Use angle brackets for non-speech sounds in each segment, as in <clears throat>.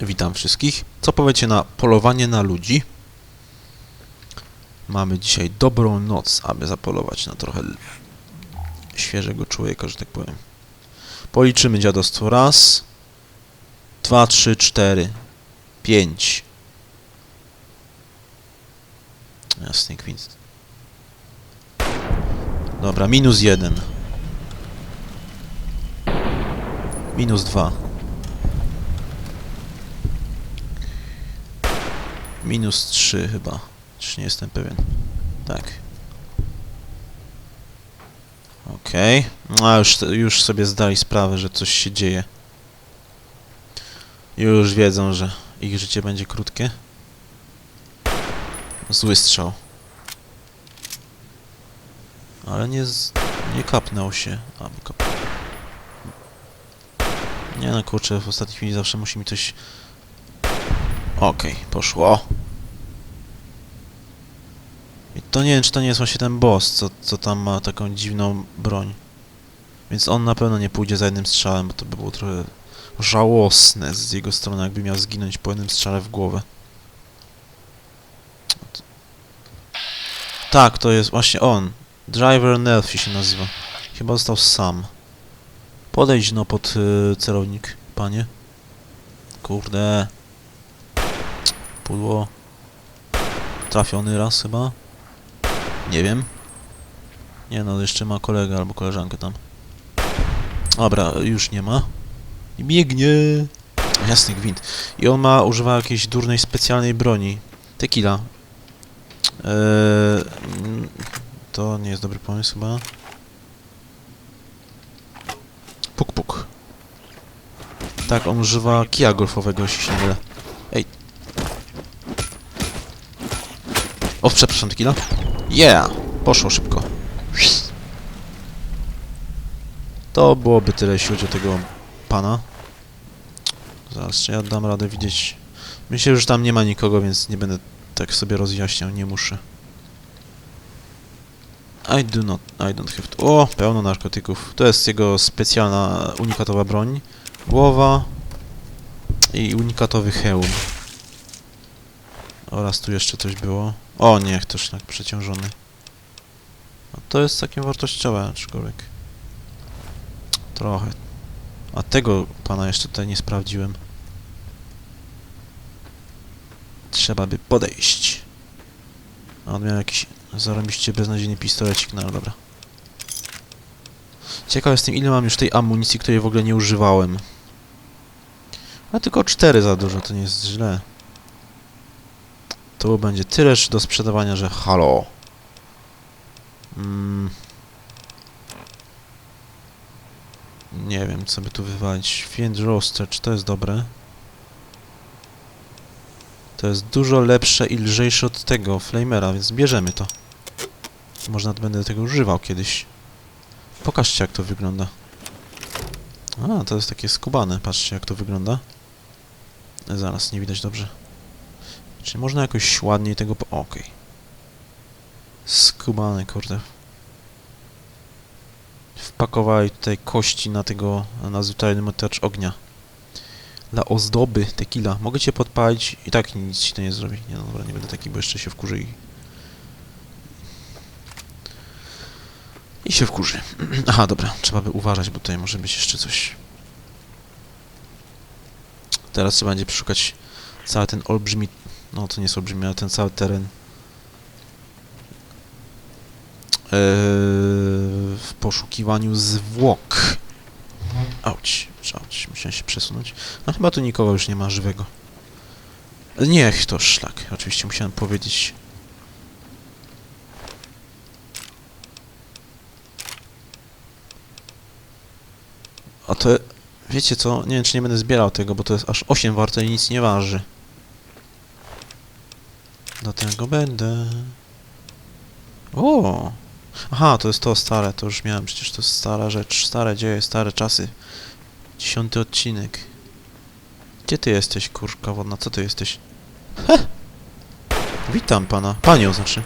Witam wszystkich. Co powiecie na polowanie na ludzi? Mamy dzisiaj dobrą noc, aby zapolować na trochę świeżego człowieka, że tak powiem. Policzymy dziadostwo. Raz, dwa, trzy, cztery, pięć. Jasny gwint. Dobra, minus jeden. Minus dwa. Minus 3 chyba. Czy nie jestem pewien. Tak. Okej. A już, już sobie zdali sprawę, że coś się dzieje. Już wiedzą, że ich życie będzie krótkie. Zły strzał. Ale nie z... nie kapnął się. A. Nie no kurczę, w ostatniej chwili zawsze musi mi coś... Okej, poszło. I to nie wiem, czy to nie jest właśnie ten boss, co, co tam ma taką dziwną broń. Więc on na pewno nie pójdzie za jednym strzałem, bo to by było trochę żałosne z jego strony, jakby miał zginąć po jednym strzale w głowę. Tak, to jest właśnie on. Driver Nelfi się nazywa. Chyba został sam. Podejdź no pod y, celownik, panie. Kurde. Pudło. Trafiony raz chyba. Nie wiem. Nie no, jeszcze ma kolegę albo koleżankę tam. Dobra, już nie ma. I biegnie. Jasny gwint. I on ma, używa jakiejś durnej specjalnej broni. Tequila. Eee, to nie jest dobry pomysł chyba. Puk puk. Tak, on używa kija golfowego, jeśli się nie mylę. Ej. O, przepraszam, tequila. Yeah! Poszło szybko. To byłoby tyle, jeśli chodzi o tego pana. Zaraz, czy ja dam radę widzieć... Myślę, że tam nie ma nikogo, więc nie będę tak sobie rozjaśniał, nie muszę. I do not... I don't have to... O! Pełno narkotyków. To jest jego specjalna, unikatowa broń. Głowa... I unikatowy hełm. Oraz tu jeszcze coś było. O nie, to szlak przeciążony. A to jest całkiem wartościowe, aczkolwiek. Trochę. A tego pana jeszcze tutaj nie sprawdziłem. Trzeba by podejść. A on miał jakiś zarobiście beznadziejny pistolecik, no ale dobra. Ciekaw jestem ile mam już tej amunicji, której w ogóle nie używałem. A tylko cztery za dużo, to nie jest źle. To będzie tyle do sprzedawania, że halo. Mm. Nie wiem, co by tu wywalić. Fiend Roaster, czy to jest dobre? To jest dużo lepsze i lżejsze od tego Flamera, więc bierzemy to. Może nawet będę tego używał kiedyś. Pokażcie, jak to wygląda. A, to jest takie skubane. Patrzcie, jak to wygląda. Zaraz, nie widać dobrze. Czy można jakoś ładniej tego... Po... Okej. Skubany, kurde. Wpakowali tutaj kości na tego, na zutajny motacz ognia. Dla ozdoby tequila. Mogę cię podpalić i tak nic ci to nie zrobi. Nie no, dobra, nie będę taki, bo jeszcze się wkurzy i... I się wkurzy. <clears throat> Aha, dobra, trzeba by uważać, bo tutaj może być jeszcze coś. Teraz trzeba będzie przeszukać cały ten olbrzymi... No, to nie jest olbrzymi, ale ten cały teren. Eee, w poszukiwaniu zwłok. Auć, auć, musiałem się przesunąć. No chyba tu nikogo już nie ma żywego. Niech to szlak. Oczywiście musiałem powiedzieć. A to... Wiecie co? Nie wiem, czy nie będę zbierał tego, bo to jest aż 8 warte i nic nie waży. Dlatego będę... O! Aha, to jest to stare, to już miałem, przecież to jest stara rzecz, stare dzieje, stare czasy. Dziesiąty odcinek. Gdzie ty jesteś, kurka wodna? Co ty jesteś? He! Witam pana. Panią znaczy.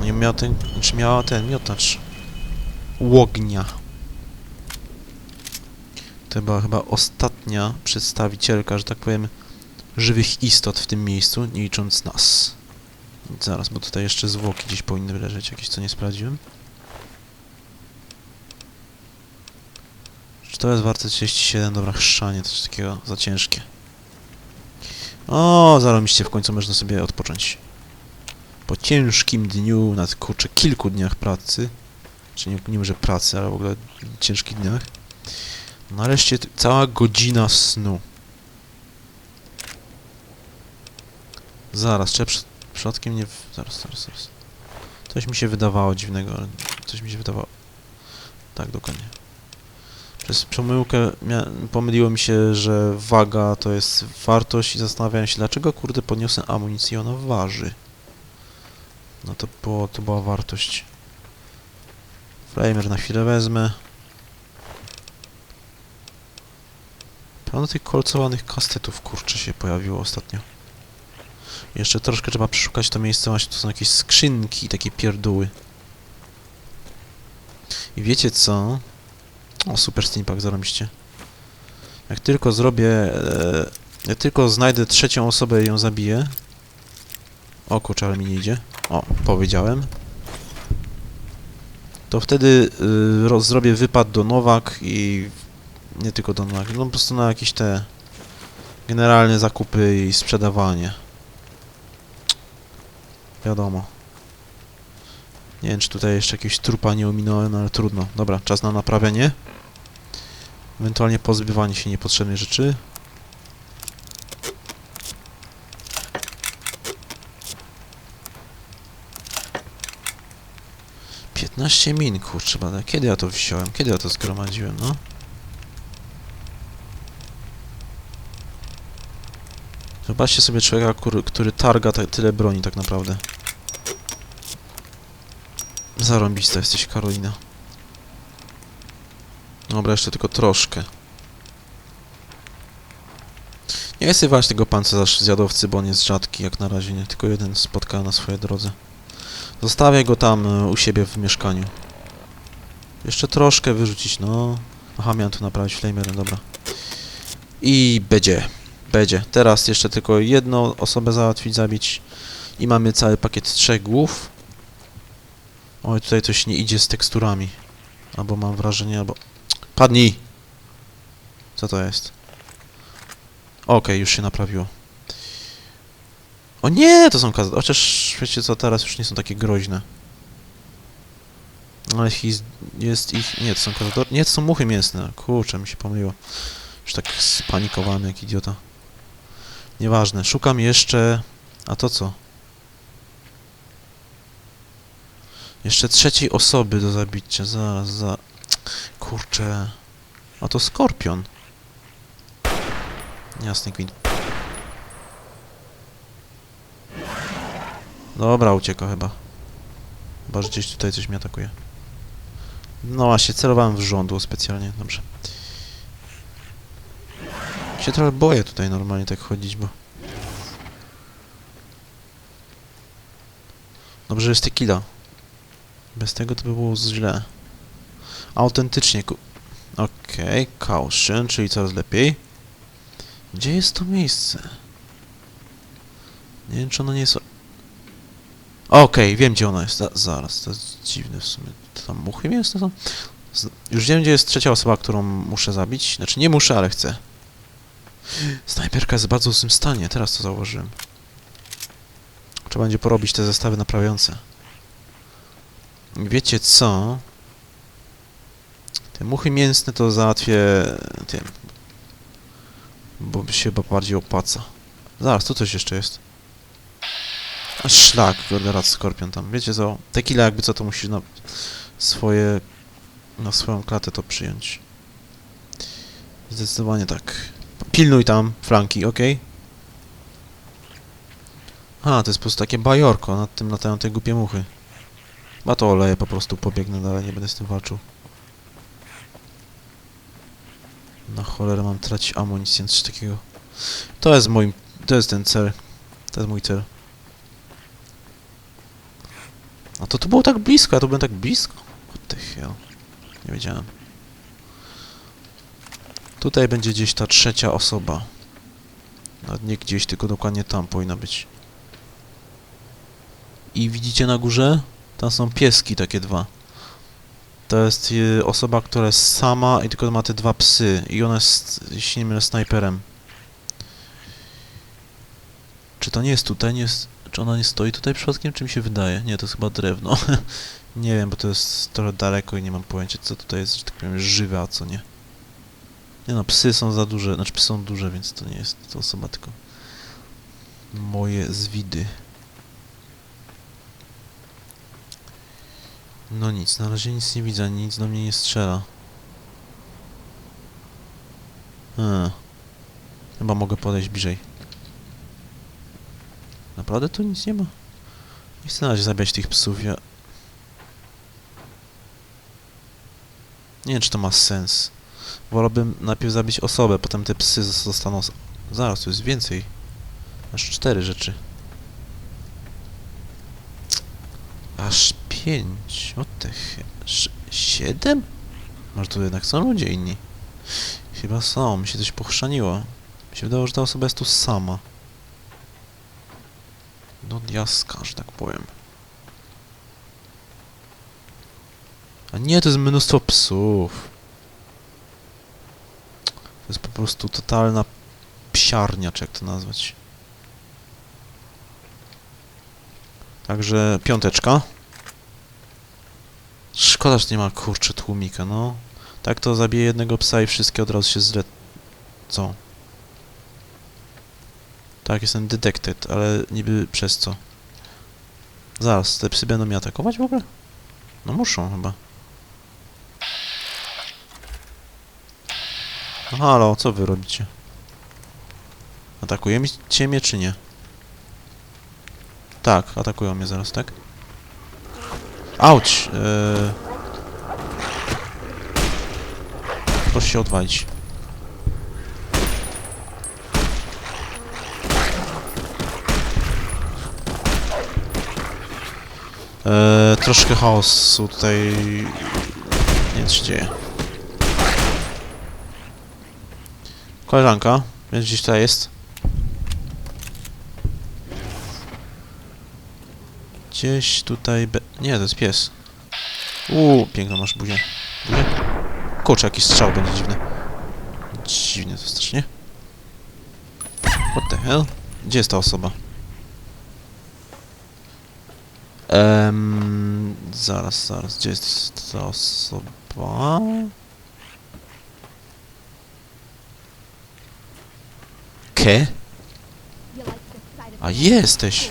Nie miał ten, czy miała ten miotacz. Łognia. To była chyba ostatnia przedstawicielka, że tak powiem, żywych istot w tym miejscu, nie licząc nas. Zaraz, bo tutaj jeszcze zwłoki gdzieś powinny leżeć, jakieś co nie sprawdziłem. Czy to jest warte 37? Dobra, chrzanie, coś takiego za ciężkie. O, zarobiście, w końcu można sobie odpocząć. Po ciężkim dniu, nad kurczę kilku dniach pracy, czy nie, nie może pracy, ale w ogóle ciężkich dniach, nareszcie cała godzina snu. Zaraz, czy ja przy, przypadkiem nie... Zaraz, zaraz, zaraz. Coś mi się wydawało dziwnego, ale coś mi się wydawało. Tak, dokładnie. Przez pomyłkę pomyliło mi się, że waga to jest wartość i zastanawiałem się, dlaczego kurde podniosę amunicję i ona waży. No to było, to była wartość. Flamer na chwilę wezmę. Pełno tych kolcowanych kastetów kurczę się pojawiło ostatnio. Jeszcze troszkę trzeba przeszukać to miejsce, właśnie to są jakieś skrzynki, takie pierdóły. I wiecie co? O, super steampunk, zarobiście. Jak tylko zrobię... E, jak tylko znajdę trzecią osobę i ją zabiję... O kurczę, ale mi nie idzie. O, powiedziałem. To wtedy y, roz, zrobię wypad do Nowak i... Nie tylko do Nowak, no po prostu na jakieś te... Generalne zakupy i sprzedawanie. Wiadomo. Nie wiem, czy tutaj jeszcze jakiegoś trupa nie ominąłem, ale trudno. Dobra, czas na naprawianie. Ewentualnie pozbywanie się niepotrzebnych rzeczy. Piętnaście min, kurczę. Kiedy ja to wziąłem? Kiedy ja to zgromadziłem, no? Zobaczcie sobie człowieka, który, targa tak, tyle broni tak naprawdę. Zarąbista jesteś, Karolina. Dobra, jeszcze tylko troszkę. Nie chcę walczyć tego pancerza zjadowcy, bo on jest rzadki jak na razie, nie? Tylko jeden spotkałem na swojej drodze. Zostawię go tam e, u siebie w mieszkaniu. Jeszcze troszkę wyrzucić, no. Aha, miałem tu naprawić flamerem, dobra. I będzie. Będzie. Teraz jeszcze tylko jedną osobę załatwić, zabić. I mamy cały pakiet trzech głów. Oj, tutaj coś nie idzie z teksturami. Albo mam wrażenie, albo... Padnij! Co to jest? Okej, już się naprawiło. O nie, to są kazy. Chociaż, wiecie co, teraz już nie są takie groźne. Ale jest, jest ich... Nie, to są kazy. Nie, to są muchy mięsne. Kurczę, mi się pomyliło. Już tak spanikowany jak idiota. Nieważne. Szukam jeszcze... A to co? Jeszcze trzeciej osoby do zabicia. Zaraz, za... Kurczę. A to skorpion. Jasny gwint. Dobra, ucieka chyba. Chyba, że gdzieś tutaj coś mnie atakuje. No właśnie, celowałem w żądło specjalnie. Dobrze. Się trochę boję tutaj normalnie tak chodzić, bo... Dobrze, że jest tequila. Bez tego to by było źle. Autentycznie ku... Okej, caution, czyli coraz lepiej. Gdzie jest to miejsce? Nie wiem, czy ono nie jest... Okej, wiem, gdzie ono jest. Za zaraz, to jest dziwne w sumie. To tam muchy mięsne są? Z już wiem, gdzie jest trzecia osoba, którą muszę zabić. Znaczy, nie muszę, ale chcę. Snajperka jest w bardzo złym stanie, teraz to zauważyłem. Trzeba będzie porobić te zestawy naprawiające. Wiecie co? Te muchy mięsne to załatwię tym. Bo się chyba bardziej opłaca. Zaraz, tu coś jeszcze jest. A szlak, rad skorpion tam. Wiecie co? Tequila jakby co to musisz na swoje... na swoją klatę to przyjąć. Zdecydowanie tak. Pilnuj tam flanki, ok? A, to jest po prostu takie bajorko, nad tym latają te głupie muchy. Ma to oleję, po prostu pobiegnę dalej, nie będę z tym walczył. Na cholerę mam tracić amunicję, coś takiego. To jest mój, to jest ten cel. To jest mój cel. A to tu było tak blisko, ja tu byłem tak blisko? What the hell? Nie wiedziałem. Tutaj będzie gdzieś ta trzecia osoba. Nawet nie gdzieś, tylko dokładnie tam powinna być. I widzicie na górze? Tam są pieski takie dwa. To jest y, osoba, która jest sama i tylko ma te dwa psy. I ona jest, jeśli nie mylę, snajperem. Czy to nie jest tutaj? Nie jest, czy ona nie stoi tutaj przypadkiem? Czy mi się wydaje? Nie, to jest chyba drewno. <laughs> nie wiem, bo to jest trochę daleko i nie mam pojęcia, co tutaj jest, że tak powiem, żywe, a co nie. Nie no, psy są za duże, znaczy psy są duże, więc to nie jest to osoba, tylko moje zwidy. No nic, na razie nic nie widzę, nic do mnie nie strzela. Hmm. Chyba mogę podejść bliżej. Naprawdę tu nic nie ma? Nie chcę na razie zabijać tych psów, ja... Nie wiem, czy to ma sens. Wolałbym najpierw zabić osobę, potem te psy zos- zostaną... Zaraz, tu jest więcej. Aż cztery rzeczy. Aż pięć. O te Siedem? Może tu jednak są ludzie inni? Chyba są, mi się coś pochrzaniło. Mi się wydało, że ta osoba jest tu sama. Do diaska, że tak powiem. A nie, to jest mnóstwo psów. To jest po prostu totalna psiarnia, czy jak to nazwać. Także piąteczka. Szkoda, że nie ma kurczy tłumika, no. Tak to zabije jednego psa i wszystkie od razu się zle... Co? Tak, jestem detected, ale niby przez co? Zaraz, te psy będą mnie atakować w ogóle? No muszą chyba. Halo, co wy robicie? Atakujecie mnie czy nie? Tak, atakują mnie zaraz, tak? Auć! Yy... Proszę się odwalić. Eee, troszkę chaosu tutaj... Nie wiem, co się dzieje. Koleżanka, więc gdzieś tutaj jest. Gdzieś tutaj be... Nie, to jest pies. Uuu, piękną masz buzię. Buzię? Kurczę, jakiś strzał będzie dziwny. Dziwnie to strasznie. What the hell? Gdzie jest ta osoba? Ehm, zaraz, zaraz, gdzie jest ta osoba? A jesteś!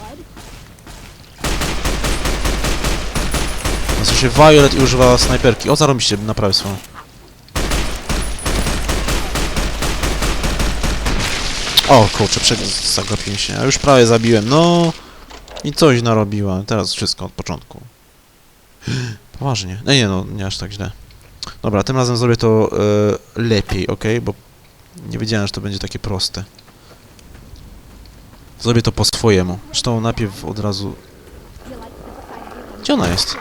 Nazywa się Violet i używa snajperki. O, zarobiście, naprawię swoją. O, kurczę, zagapiłem się. Ja już prawie zabiłem, no... I coś narobiła. Teraz wszystko od początku. <gasps> Poważnie. No nie no, nie aż tak źle. Dobra, tym razem zrobię to e, lepiej, ok? Bo nie wiedziałem, że to będzie takie proste. Zrobię to po swojemu. Zresztą najpierw od razu... Gdzie ona jest?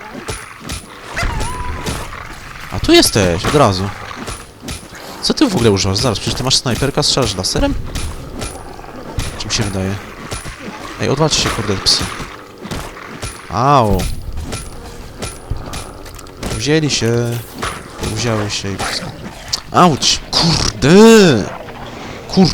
A tu jesteś, od razu. Co ty w ogóle używasz? Zaraz, przecież ty masz snajperka, strzelasz laserem? Czym się wydaje? Ej, odwalcie się, kurde, psy. Au. Wzięli się. Wzięły się i. Auć! Kurde! Kur...